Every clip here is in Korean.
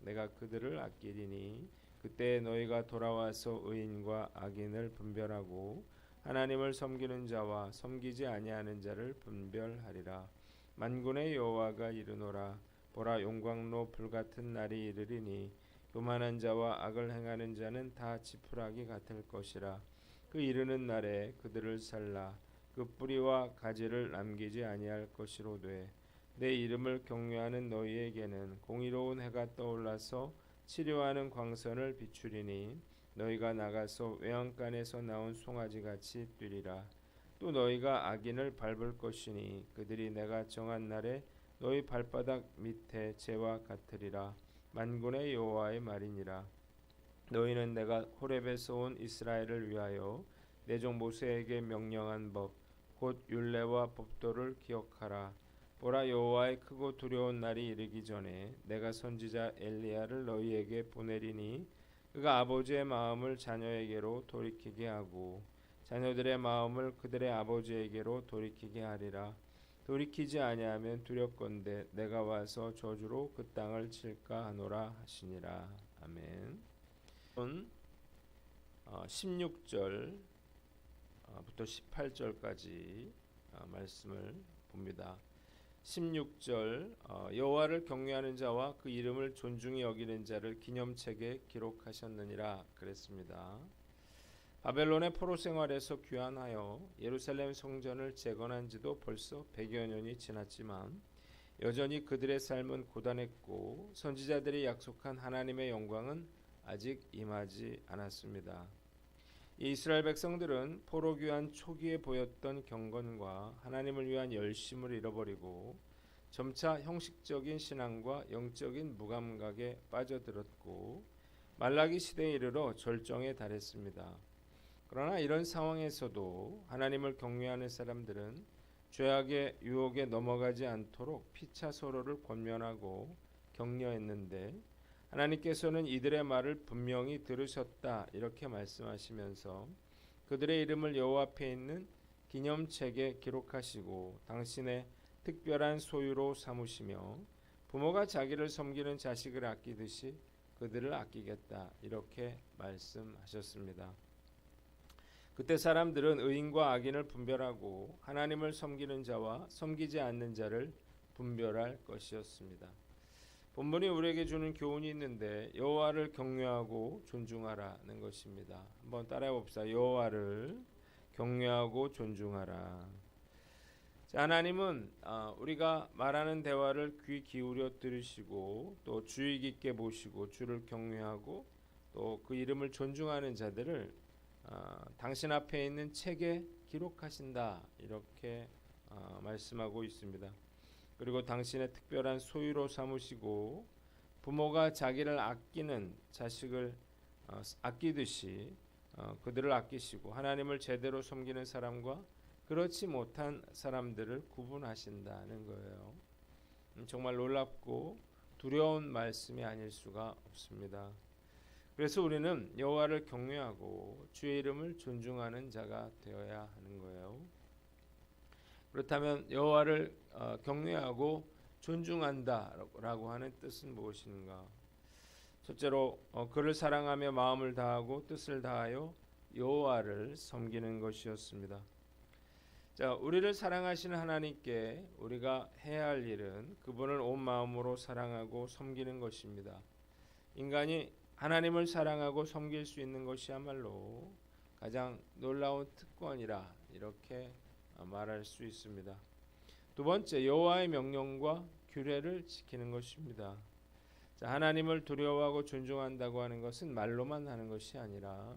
내가 그들을 아끼리니 그때 너희가 돌아와서 의인과 악인을 분별하고 하나님을 섬기는 자와 섬기지 아니하는 자를 분별하리라. 만군의 여호와가 이르노라. 보라 용광로 불같은 날이 이르리니 교만한 자와 악을 행하는 자는 다 지푸라기 같을 것이라. 그 이르는 날에 그들을 살라. 그 뿌리와 가지를 남기지 아니할 것이로되 내 이름을 경외하는 너희에게는 공의로운 해가 떠올라서 치료하는 광선을 비추리니 너희가 나가서 외양간에서 나온 송아지 같이 뛰리라. 또 너희가 악인을 밟을 것이니 그들이 내가 정한 날에 너희 발바닥 밑에 재와 같으리라. 만군의 여호와의 말이니라. 너희는 내가 호렙에서 온 이스라엘을 위하여 내종 모세에게 명령한 법 곧 율례와 법도를 기억하라 보라 여호와의 크고 두려운 날이 이르기 전에 내가 선지자 엘리야를 너희에게 보내리니 그가 아버지의 마음을 자녀에게로 돌이키게 하고 자녀들의 마음을 그들의 아버지에게로 돌이키게 하리라 돌이키지 아니하면 두렵건대 내가 와서 저주로 그 땅을 칠까 하노라 하시니라 아멘. 16절부터 18절까지 어, 말씀을 봅니다. 16절 어, 여호와를 경외하는 자와 그 이름을 존중히 여기는 자를 기념책에 기록하셨느니라 그랬습니다. 바벨론의 포로 생활에서 귀환하여 예루살렘 성전을 재건한 지도 벌써 100여 년이 지났지만 여전히 그들의 삶은 고단했고 선지자들이 약속한 하나님의 영광은 아직 임하지 않았습니다. 이스라엘 백성들은 포로 귀환 초기에 보였던 경건과 하나님을 위한 열심을 잃어버리고 점차 형식적인 신앙과 영적인 무감각에 빠져들었고 말라기 시대에 이르러 절정에 달했습니다. 그러나 이런 상황에서도 하나님을 경외하는 사람들은 죄악의 유혹에 넘어가지 않도록 피차 서로를 권면하고 격려했는데 하나님께서는 이들의 말을 분명히 들으셨다 이렇게 말씀하시면서 그들의 이름을 여호와 앞에 있는 기념책에 기록하시고 당신의 특별한 소유로 삼으시며 부모가 자기를 섬기는 자식을 아끼듯이 그들을 아끼겠다 이렇게 말씀하셨습니다. 그때 사람들은 의인과 악인을 분별하고 하나님을 섬기는 자와 섬기지 않는 자를 분별할 것이었습니다. 본문이 우리에게 주는 교훈이 있는데 여호와를 경외하고 존중하라는 것입니다. 한번 따라해 봅시다. 여호와를 경외하고 존중하라. 자, 하나님은 아, 우리가 말하는 대화를 귀 기울여 들으시고 또 주의 깊게 보시고 주를 경외하고 또 그 이름을 존중하는 자들을 어, 당신 앞에 있는 책에 기록하신다 이렇게 어, 말씀하고 있습니다. 그리고 당신의 특별한 소유로 삼으시고 부모가 자기를 아끼는 자식을 어, 아끼듯이 어, 그들을 아끼시고 하나님을 제대로 섬기는 사람과 그렇지 못한 사람들을 구분하신다는 거예요. 음, 정말 놀랍고 두려운 말씀이 아닐 수가 없습니다. 그래서 우리는 여호와를 경외하고 주의 이름을 존중하는 자가 되어야 하는 거예요. 그렇다면 여호와를 어, 경외하고 존중한다라고 하는 뜻은 무엇인가? 첫째로 어, 그를 사랑하며 마음을 다하고 뜻을 다하여 여호와를 섬기는 것이었습니다. 자, 우리를 사랑하시는 하나님께 우리가 해야 할 일은 그분을 온 마음으로 사랑하고 섬기는 것입니다. 인간이 하나님을 사랑하고 섬길 수 있는 것이야말로 가장 놀라운 특권이라 이렇게 말할 수 있습니다. 두 번째 여호와의 명령과 규례를 지키는 것입니다. 자, 하나님을 두려워하고 존중한다고 하는 것은 말로만 하는 것이 아니라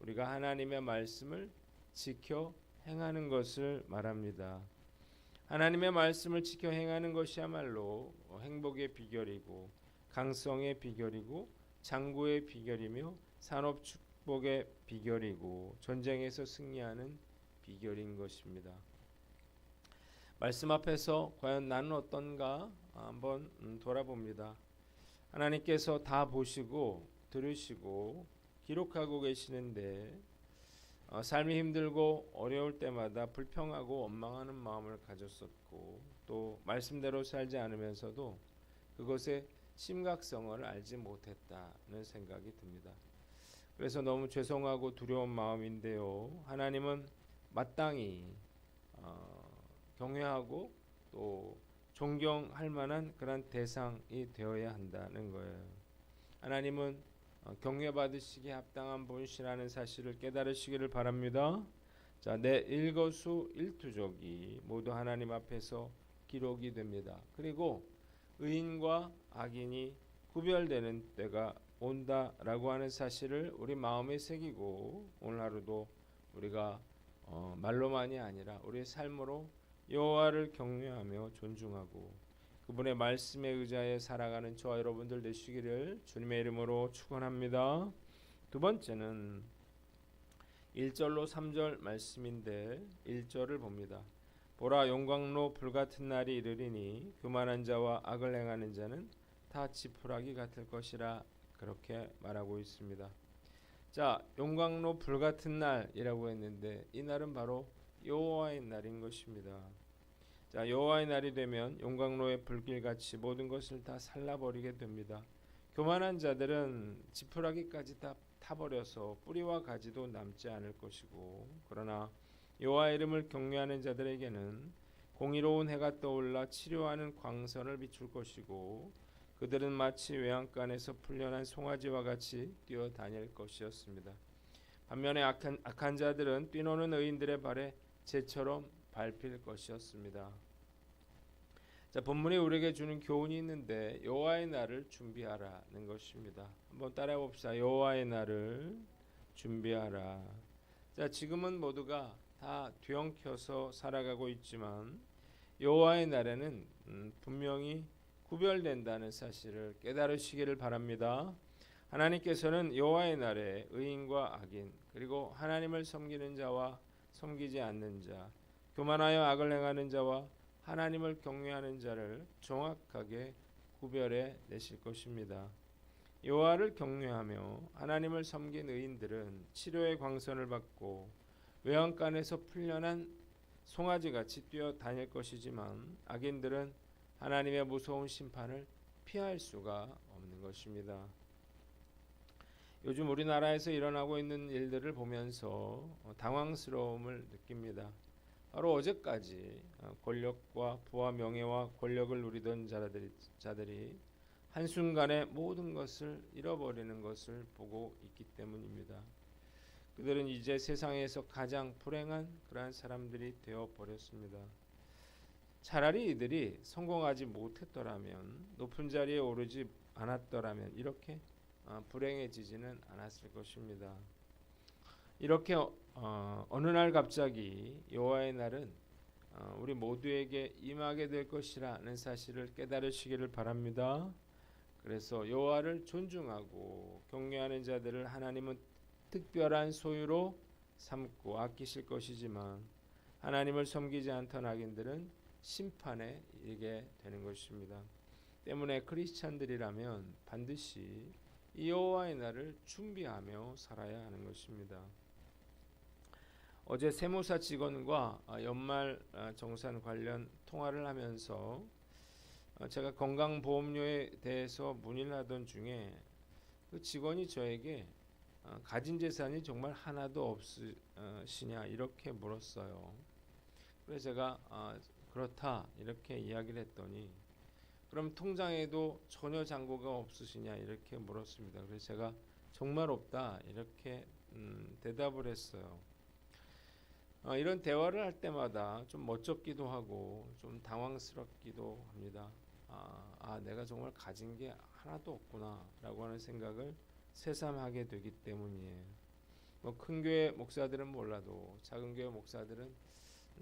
우리가 하나님의 말씀을 지켜 행하는 것을 말합니다. 하나님의 말씀을 지켜 행하는 것이야말로 행복의 비결이고 강성의 비결이고 장구의 비결이며 산업 축복의 비결이고 전쟁에서 승리하는 비결인 것입니다. 말씀 앞에서 과연 나는 어떤가 한번 음, 돌아봅니다. 하나님께서 다 보시고 들으시고 기록하고 계시는데 어, 삶이 힘들고 어려울 때마다 불평하고 원망하는 마음을 가졌었고 또 말씀대로 살지 않으면서도 그것의 심각성을 알지 못했다는 생각이 듭니다. 그래서 너무 죄송하고 두려운 마음인데요. 하나님은 마땅히 어, 경외하고 또 존경할 만한 그런 대상이 되어야 한다는 거예요. 하나님은 어, 경외받으시기에 합당한 분이라는 사실을 깨달으시기를 바랍니다. 자, 내 일거수 일투족이 모두 하나님 앞에서 기록이 됩니다. 그리고 의인과 악인이 구별되는 때가 온다라고 하는 사실을 우리 마음에 새기고 오늘 하루도 우리가 어, 말로만이 아니라 우리의 삶으로 여호와를 경외하며 존중하고 그분의 말씀에 의지하여 살아가는 저와 여러분들 되시기를 주님의 이름으로 축원합니다. 두 번째는 1절로 3절 말씀인데 1절을 봅니다. 보라 용광로 불같은 날이 이르리니 교만한 자와 악을 행하는 자는 다 지푸라기 같을 것이라 그렇게 말하고 있습니다. 자, 용광로 불 같은 날이라고 했는데 이 날은 바로 여호와의 날인 것입니다. 자, 여호와의 날이 되면 용광로의 불길 같이 모든 것을 다 살라버리게 됩니다. 교만한 자들은 지푸라기까지 다 타버려서 뿌리와 가지도 남지 않을 것이고 그러나 여호와 이름을 경외하는 자들에게는 공의로운 해가 떠올라 치료하는 광선을 비출 것이고 그들은 마치 외양간에서 풀려난 송아지와 같이 뛰어다닐 것이었습니다. 반면에 악한, 악한 자들은 뛰노는 의인들의 발에 재처럼 밟힐 것이었습니다. 자, 본문이 우리에게 주는 교훈이 있는데 여호와의 날을 준비하라는 것입니다. 한번 따라해 봅시다. 여호와의 날을 준비하라. 자, 지금은 모두가 다 뒤엉켜서 살아가고 있지만 여호와의 날에는 음, 분명히 구별된다는 사실을 깨달으시기를 바랍니다. 하나님께서는 여호와의 날에 의인과 악인 그리고 하나님을 섬기는 자와 섬기지 않는 자, 교만하여 악을 행하는 자와 하나님을 경외하는 자를 정확하게 구별해 내실 것입니다. 여호와를 경외하며 하나님을 섬긴 의인들은 치료의 광선을 받고 외양간에서 풀려난 송아지 같이 뛰어다닐 것이지만 악인들은 하나님의 무서운 심판을 피할 수가 없는 것입니다. 요즘 우리나라에서 일어나고 있는 일들을 보면서 당황스러움을 느낍니다. 바로 어제까지 권력과 부와 명예와 권력을 누리던 자들이, 자들이 한순간에 모든 것을 잃어버리는 것을 보고 있기 때문입니다. 그들은 이제 세상에서 가장 불행한 그러한 사람들이 되어 버렸습니다. 차라리 이들이 성공하지 못했더라면 높은 자리에 오르지 않았더라면 이렇게 어, 불행해지지는 않았을 것입니다. 이렇게 어, 어느 날 갑자기 여호와의 날은 어, 우리 모두에게 임하게 될 것이라는 사실을 깨달으시기를 바랍니다. 그래서 여호와를 존중하고 경외하는 자들을 하나님은 특별한 소유로 삼고 아끼실 것이지만 하나님을 섬기지 않던 악인들은 심판에 이르게 되는 것입니다. 때문에 크리스찬들이라면 반드시 여호와의 날을 준비하며 살아야 하는 것입니다. 어제 세무사 직원과 연말 정산 관련 통화를 하면서 제가 건강보험료에 대해서 문의를 하던 중에 그 직원이 저에게 가진 재산이 정말 하나도 없으시냐 이렇게 물었어요. 그래서 제가 그렇다 이렇게 이야기를 했더니 그럼 통장에도 전혀 잔고가 없으시냐 이렇게 물었습니다. 그래서 제가 정말 없다 이렇게 음, 대답을 했어요. 어, 이런 대화를 할 때마다 좀 멋쩍기도 하고 좀 당황스럽기도 합니다. 아, 아 내가 정말 가진 게 하나도 없구나라고 하는 생각을 새삼하게 되기 때문이에요. 뭐 큰 교회 목사들은 몰라도 작은 교회 목사들은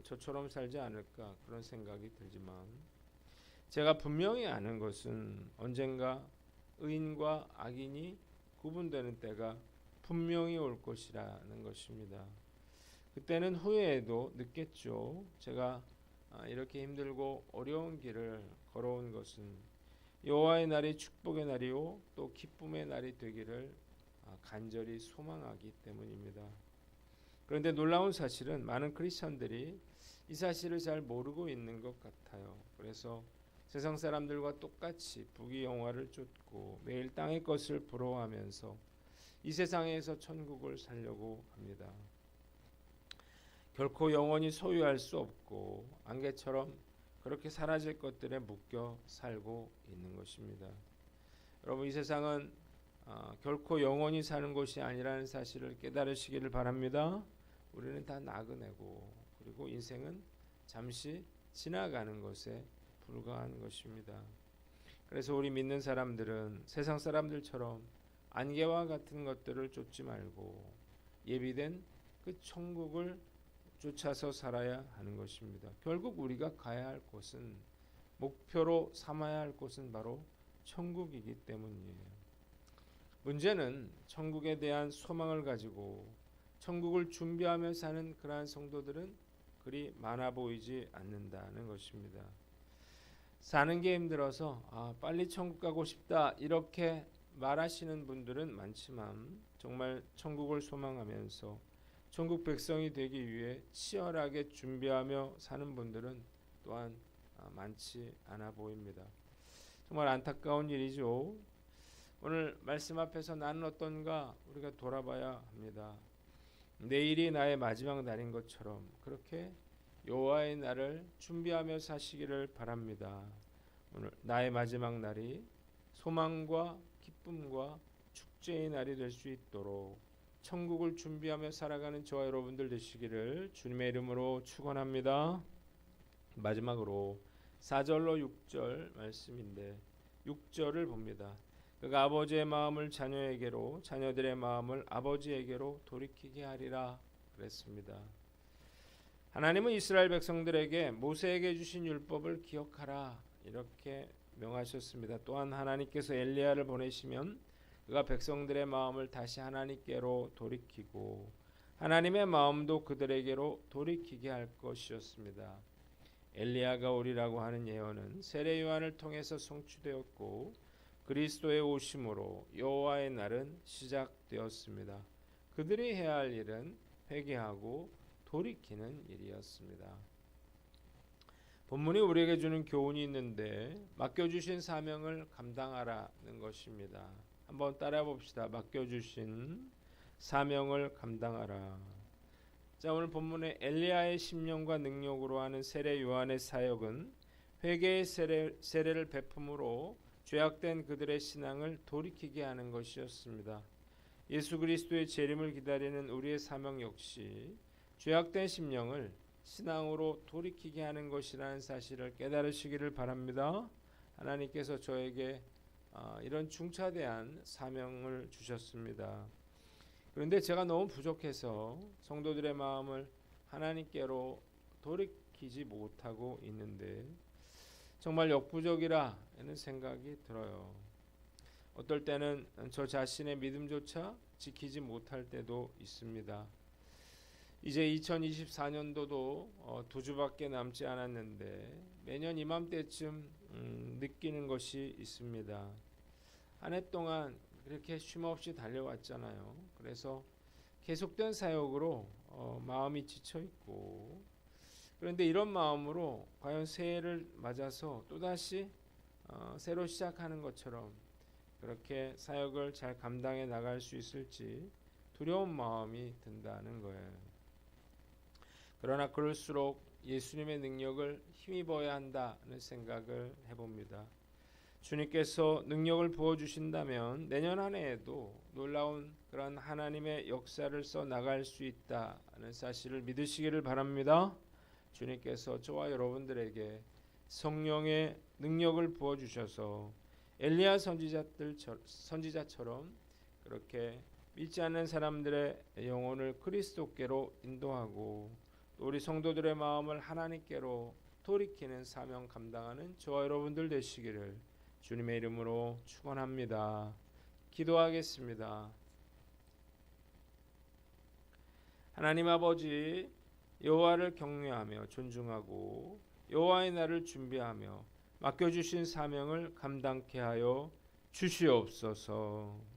저처럼 살지 않을까 그런 생각이 들지만 제가 분명히 아는 것은 언젠가 의인과 악인이 구분되는 때가 분명히 올 것이라는 것입니다. 그때는 후회해도 늦겠죠. 제가 아, 이렇게 힘들고 어려운 길을 걸어온 것은 여호와의 날이 축복의 날이요 또 기쁨의 날이 되기를 아, 간절히 소망하기 때문입니다. 그런데 놀라운 사실은 많은 크리스천들이 이 사실을 잘 모르고 있는 것 같아요. 그래서 세상 사람들과 똑같이 부귀 영화를 쫓고 매일 땅의 것을 부러워하면서 이 세상에서 천국을 살려고 합니다. 결코 영원히 소유할 수 없고 안개처럼 그렇게 사라질 것들에 묶여 살고 있는 것입니다. 여러분 이 세상은 어, 결코 영원히 사는 곳이 아니라는 사실을 깨달으시기를 바랍니다. 우리는 다 나그네고 그리고 인생은 잠시 지나가는 것에 불과한 것입니다. 그래서 우리 믿는 사람들은 세상 사람들처럼 안개와 같은 것들을 쫓지 말고 예비된 그 천국을 쫓아서 살아야 하는 것입니다. 결국 우리가 가야 할 곳은 목표로 삼아야 할 곳은 바로 천국이기 때문이에요. 문제는 천국에 대한 소망을 가지고 천국을 준비하며 사는 그러한 성도들은 그리 많아 보이지 않는다는 것입니다. 사는 게 힘들어서 아, 빨리 천국 가고 싶다 이렇게 말하시는 분들은 많지만 정말 천국을 소망하면서 천국 백성이 되기 위해 치열하게 준비하며 사는 분들은 또한 아, 많지 않아 보입니다. 정말 안타까운 일이죠. 오늘 말씀 앞에서 나는 어떤가 우리가 돌아봐야 합니다. 내일이 나의 마지막 날인 것처럼 그렇게 여호와의 날을 준비하며 사시기를 바랍니다. 오늘 나의 마지막 날이 소망과 기쁨과 축제의 날이 될 수 있도록 천국을 준비하며 살아가는 저와 여러분들 되시기를 주님의 이름으로 축원합니다. 마지막으로 4절로 6절 말씀인데 6절을 봅니다. 그가 아버지의 마음을 자녀에게로 자녀들의 마음을 아버지에게로 돌이키게 하리라 그랬습니다. 하나님은 이스라엘 백성들에게 모세에게 주신 율법을 기억하라 이렇게 명하셨습니다. 또한 하나님께서 엘리야를 보내시면 그가 백성들의 마음을 다시 하나님께로 돌이키고 하나님의 마음도 그들에게로 돌이키게 할 것이었습니다. 엘리야가 오리라고 하는 예언은 세례 요한을 통해서 성취되었고 그리스도의 오심으로 여호와의 날은 시작되었습니다. 그들이 해야 할 일은 회개하고 돌이키는 일이었습니다. 본문이 우리에게 주는 교훈이 있는데 맡겨주신 사명을 감당하라는 것입니다. 한번 따라 봅시다. 맡겨주신 사명을 감당하라. 자 오늘 본문의 엘리야의 심령과 능력으로 하는 세례 요한의 사역은 회개의 세례, 세례를 베품으로 죄악된 그들의 신앙을 돌이키게 하는 것이었습니다. 예수 그리스도의 재림을 기다리는 우리의 사명 역시 죄악된 심령을 신앙으로 돌이키게 하는 것이라는 사실을 깨달으시기를 바랍니다. 하나님께서 저에게 어, 이런 중차대한 사명을 주셨습니다. 그런데 제가 너무 부족해서 성도들의 마음을 하나님께로 돌이키지 못하고 있는데 정말 역부족이라는 생각이 들어요. 어떨 때는 저 자신의 믿음조차 지키지 못할 때도 있습니다. 이제 2024년도도 어, 두 주밖에 남지 않았는데 매년 이맘때쯤 음, 느끼는 것이 있습니다. 한 해 동안 그렇게 쉼없이 달려왔잖아요. 그래서 계속된 사역으로 어, 마음이 지쳐 있고 그런데 이런 마음으로 과연 새해를 맞아서 또다시 어, 새로 시작하는 것처럼 그렇게 사역을 잘 감당해 나갈 수 있을지 두려운 마음이 든다는 거예요. 그러나 그럴수록 예수님의 능력을 힘입어야 한다는 생각을 해봅니다. 주님께서 능력을 부어 주신다면 내년 한 해에도 놀라운 그런 하나님의 역사를 써 나갈 수 있다는 사실을 믿으시기를 바랍니다. 주님께서 저와 여러분들에게 성령의 능력을 부어 주셔서 엘리야 선지자들 선지자처럼 그렇게 믿지 않는 사람들의 영혼을 그리스도께로 인도하고 우리 성도들의 마음을 하나님께로 돌이키는 사명 감당하는 저와 여러분들 되시기를 주님의 이름으로 축원합니다. 기도하겠습니다. 하나님 아버지 여호와를 경외하며 존중하고 여호와의 날을 준비하며 맡겨주신 사명을 감당케 하여 주시옵소서.